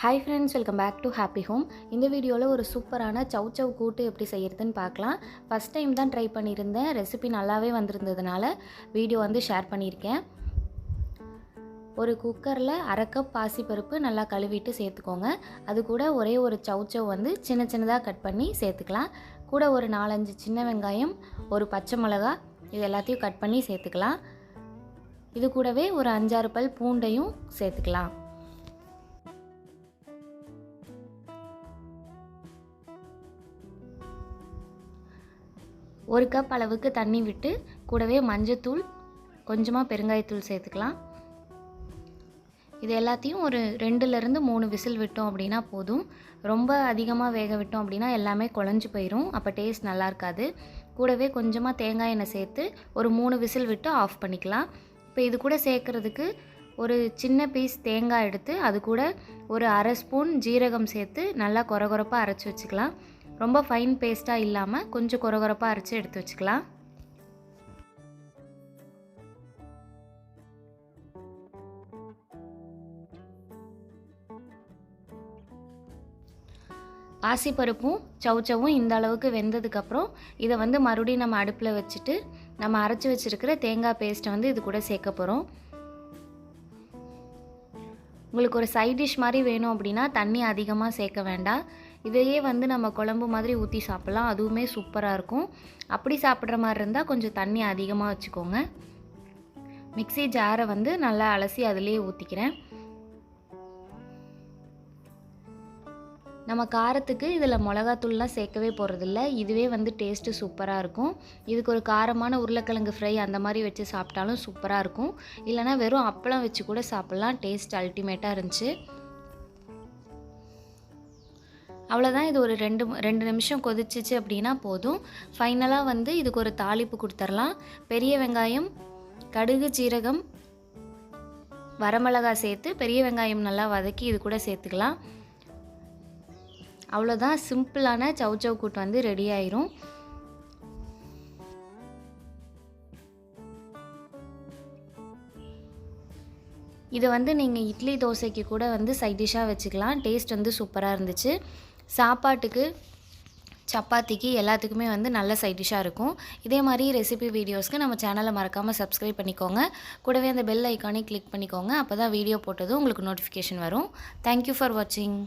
Hi friends welcome back to happy home இந்த வீடியோவில் ஒரு சூப்பரான சவ் சவ் கூட்டு எப்படி செய்கிறதுன்னு பார்க்கலாம். ஃபஸ்ட் டைம் தான் ட்ரை பண்ணியிருந்தேன். ரெசிபி நல்லாவே வந்திருந்ததுனால வீடியோ வந்து ஷேர் பண்ணியிருக்கேன். ஒரு குக்கரில் அரை கப் பாசிப்பருப்பு நல்லா கழுவிட்டு சேர்த்துக்கோங்க. அது கூட ஒரே ஒரு சவ் சவ் வந்து சின்ன சின்னதாக கட் பண்ணி சேர்த்துக்கலாம். கூட ஒரு நாலஞ்சு சின்ன வெங்காயம் ஒரு பச்சை மிளகா இது எல்லாத்தையும் கட் பண்ணி சேர்த்துக்கலாம். இது கூடவே ஒரு அஞ்சாறு பல் பூண்டையும் சேர்த்துக்கலாம். ஒரு கப் அளவுக்கு தண்ணி விட்டு கூடவே மஞ்சத்தூள் கொஞ்சமாக பெருங்காயத்தூள் சேர்த்துக்கலாம். இது எல்லாத்தையும் ஒரு ரெண்டுலேருந்து மூணு விசில் விட்டோம் அப்படின்னா போதும். ரொம்ப அதிகமாக வேக விட்டோம் அப்படின்னா எல்லாமே குழஞ்சி போயிடும் அப்போ டேஸ்ட் நல்லா இருக்காது. கூடவே கொஞ்சமாக தேங்காய் எண்ணெய் சேர்த்து ஒரு மூணு விசில் விட்டு ஆஃப் பண்ணிக்கலாம். இப்போ இது கூட சேர்க்குறதுக்கு ஒரு சின்ன பீஸ் தேங்காய் எடுத்து அது கூட ஒரு அரை ஸ்பூன் ஜீரகம் சேர்த்து நல்லா கொரகொரப்பாக அரைச்சி வச்சுக்கலாம். ரொம்ப ஃபைன் பேஸ்ட்டாக இல்லாமல் கொஞ்சம் குறகுறப்பாக அரைச்சி எடுத்து வச்சுக்கலாம். ஆசிப்பருப்பும் சவுச்சவும் இந்த அளவுக்கு வெந்ததுக்கப்புறம் இதை வந்து மறுபடியும் நம்ம அடுப்பில் வச்சுட்டு நம்ம அரைச்சி வச்சுருக்கிற தேங்காய் பேஸ்ட்டை வந்து இது கூட சேர்க்க போகிறோம் உங்களுக்கு ஒரு சைட் டிஷ் மாதிரி வேணும் அப்படின்னா தண்ணி அதிகமாக சேர்க்க வேண்டாம். இதையே வந்து நம்ம குழம்பு மாதிரி ஊற்றி சாப்பிட்லாம். அதுவுமே சூப்பராக இருக்கும். அப்படி சாப்பிட்ற மாதிரி இருந்தால் கொஞ்சம் தண்ணி அதிகமாக வச்சுக்கோங்க. மிக்சி ஜாரை வந்து நல்லா அலசி அதிலே ஊற்றிக்கிறேன் நம்ம காரத்துக்கு இதில் மிளகாத்தூள்லாம் சேர்க்கவே போகிறதில்ல இதுவே வந்து டேஸ்ட்டு சூப்பராக இருக்கும். இதுக்கு ஒரு காரமான உருளைக்கிழங்கு ஃப்ரை அந்த மாதிரி வச்சு சாப்பிட்டாலும் சூப்பராக இருக்கும். இல்லைனா வெறும் அப்பளம் வச்சு கூட சாப்பிட்லாம். டேஸ்ட் அல்டிமேட்டாக இருந்துச்சு. அவ்வளோதான் இது ஒரு ரெண்டு ரெண்டு நிமிஷம் கொதிச்சிச்சு அப்படின்னா போதும். ஃபைனலாக வந்து இதுக்கு ஒரு தாளிப்பு கொடுத்துர்லாம். பெரிய வெங்காயம் கடுகு சீரகம் வரமிளகா சேர்த்து பெரிய வெங்காயம் நல்லா வதக்கி இது கூட சேர்த்துக்கலாம். அவ்வளோதான் சிம்பிளான சவ் சவ் கூட்டு வந்து ரெடி ஆயிரும். இதை வந்து நீங்கள் இட்லி தோசைக்கு கூட வந்து சைட் டிஷ்ஷாக வச்சுக்கலாம். டேஸ்ட் வந்து சூப்பராக இருந்துச்சு. சாப்பாட்டுக்கு சப்பாத்திக்கு எல்லாத்துக்குமே வந்து நல்ல சைட் டிஷ்ஷாக இருக்கும். இதே மாதிரி ரெசிபி வீடியோஸ்க்கு நம்ம சேனலை மறக்காமல் சப்ஸ்கிரைப் பண்ணிக்கோங்க. கூடவே அந்த பெல் ஐக்கானே கிளிக் பண்ணிக்கோங்க. அப்போ தான் வீடியோ போட்டதும் உங்களுக்கு நோட்டிஃபிகேஷன் வரும். தேங்க்யூ ஃபார் வாட்சிங்